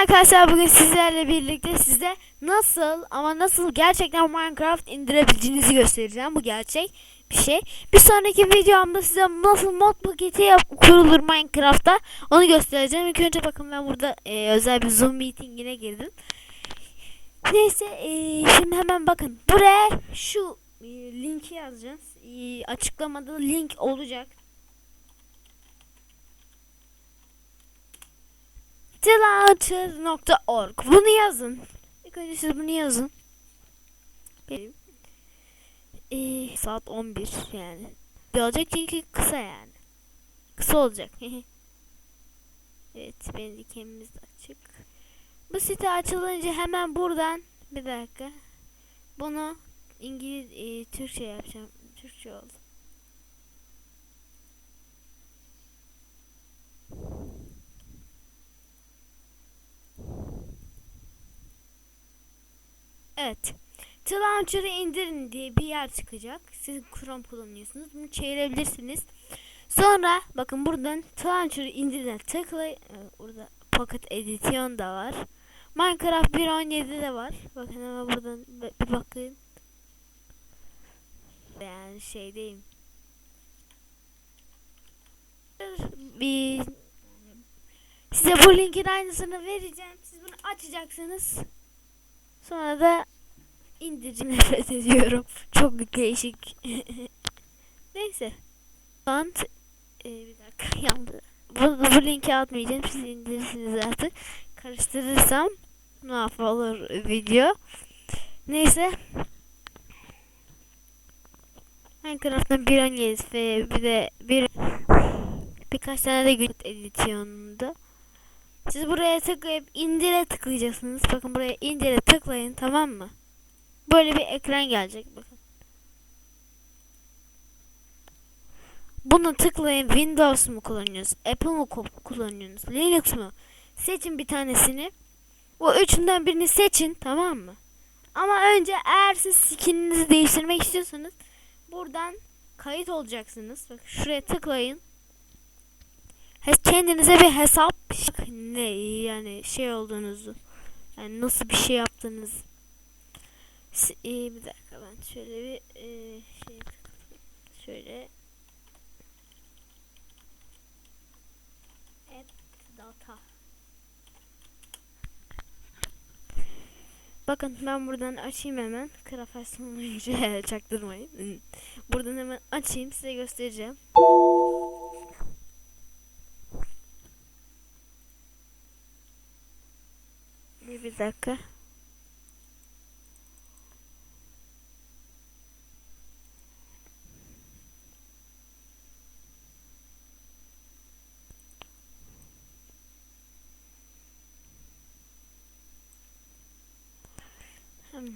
arkadaşlar bugün sizlerle birlikte size nasıl ama nasıl gerçekten Minecraft indirebileceğinizi göstereceğim. Bu gerçek bir şey. Bir sonraki videomda size nasıl mod paketi kurulur Minecraft'ta onu göstereceğim. İlk önce bakın ben burada e, özel bir Zoom meetingine girdim. Neyse e, şimdi hemen bakın buraya şu e, linki yazacağız. E, açıklamada link olacak. Tilaatır.org Bunu yazın. İlk önce siz bunu yazın. Benim. Ee, saat 11 yani. Olacak çünkü kısa yani. Kısa olacak. evet benim dikemimiz de açık. Bu site açılınca hemen buradan bir dakika. Bunu İngiliz e, Türkçe yapacağım. Türkçe oldu. Evet. Launcher'ı indirin diye bir yer çıkacak. Siz Chrome kullanıyorsunuz. Bunu çevirebilirsiniz. Sonra bakın buradan Launcher'ı indirine tıklayın. Ee, Burada Pocket Edition da var. Minecraft 1.17 de var. Bakın hemen buradan bir bakın. Yani şeydeyim. Bir size bu linkin aynısını vereceğim. Siz bunu açacaksınız. Sonra da indirici nefret ediyorum. Çok değişik. Neyse. Bant ee, bir dakika yandı. Bu, bu linki atmayacağım. Siz indirirsiniz artık. Karıştırırsam mahvolur video. Neyse. Minecraft'ın 1.17 ve bir de bir birkaç tane de gün edisyonunda. Siz buraya tıklayıp indire tıklayacaksınız. Bakın buraya indire tıklayın tamam mı? Böyle bir ekran gelecek bakın. Bunu tıklayın Windows mu kullanıyorsunuz? Apple mu kullanıyorsunuz? Linux mu? Seçin bir tanesini. Bu üçünden birini seçin tamam mı? Ama önce eğer siz skininizi değiştirmek istiyorsanız buradan kayıt olacaksınız. Bak şuraya tıklayın. Kendinize bir hesap ne yani şey olduğunuzu yani nasıl bir şey yaptığınız e, bir dakika ben şöyle bir e, şey şöyle app data Bakın ben buradan açayım hemen. Krafasını çaktırmayın. Buradan hemen açayım size göstereceğim. Bir dakika. Hmm.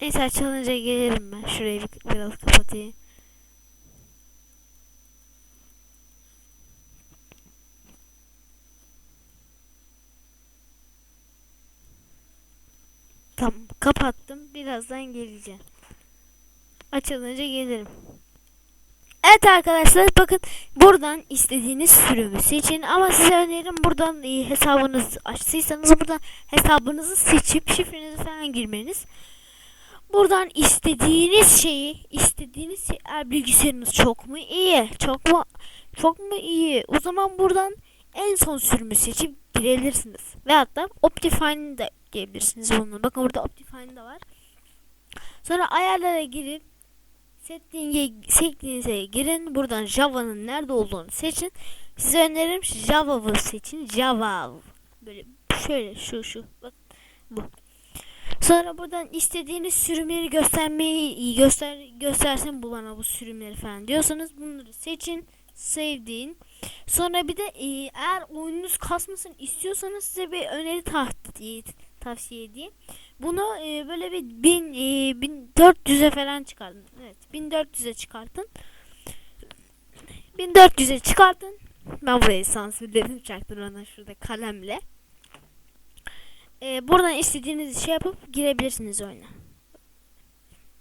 Neyse açılınca gelirim ben. Şurayı bir, biraz kapatayım. Tamam kapattım. Birazdan geleceğim. Açılınca gelirim. Evet arkadaşlar bakın buradan istediğiniz sürümü seçin ama size önerim buradan e, hesabınızı açtıysanız buradan hesabınızı seçip şifrenizi falan girmeniz. Buradan istediğiniz şeyi istediğiniz şey eğer bilgisayarınız çok mu iyi çok mu çok mu iyi o zaman buradan en son sürümü seçip girebilirsiniz. Ve hatta Optifine'i de diyebilirsiniz bunu. Bakın burada Optifine de var. Sonra ayarlara girip setting'e settings'e girin. Buradan Java'nın nerede olduğunu seçin. Size önerim Java'ı seçin. Java. Böyle şöyle şu şu. Bak bu. Sonra buradan istediğiniz sürümleri göstermeyi göster göstersin bu bana bu sürümleri falan diyorsanız bunları seçin. Save deyin. Sonra bir de eğer oyununuz kasmasın istiyorsanız size bir öneri taht tavsiye edeyim. Bunu e, böyle bir 1000 e, 1400'e falan çıkartın. Evet, 1400'e çıkartın. 1400'e çıkartın. Ben burayı sansürledim çaktırmadan şurada kalemle. E, buradan istediğiniz şey yapıp girebilirsiniz oyuna.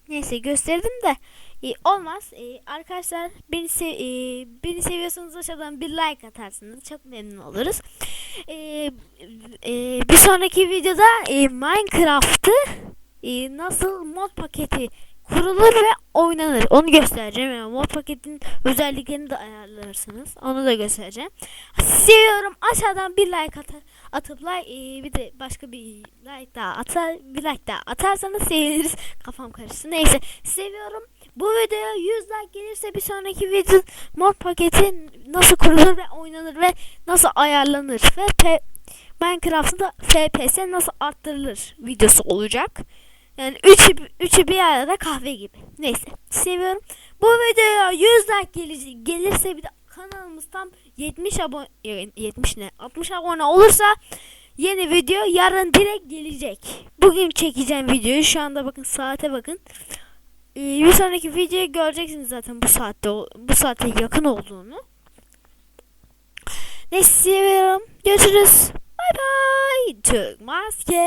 Neyse gösterdim de e, olmaz. E, arkadaşlar beni se e, beni seviyorsanız aşağıdan bir like atarsınız. Çok memnun oluruz. E, e, bir sonraki videoda e, Minecraft'ı e, nasıl mod paketi kurulur ve oynanır. Onu göstereceğim. Yani mod paketin özelliklerini de ayarlarsınız. Onu da göstereceğim. Seviyorum. Aşağıdan bir like atar, atıp like e, bir de başka bir like daha atar bir like daha atarsanız seviniriz. Kafam karıştı. Neyse seviyorum. Bu videoya 100 like gelirse bir sonraki video mod paketi nasıl kurulur ve oynanır ve nasıl ayarlanır ve Minecraft'ta FPS nasıl arttırılır videosu olacak. Yani üçü, üçü bir arada kahve gibi. Neyse seviyorum. Bu videoya 100 like gelirse, gelirse bir de kanalımız tam 70 abone 70 ne 60 abone olursa yeni video yarın direkt gelecek. Bugün çekeceğim videoyu. Şu anda bakın saate bakın. Ee, bir sonraki videoyu göreceksiniz zaten bu saatte bu saate yakın olduğunu. Neyse seviyorum. Görüşürüz. Bye bye. Türk maske.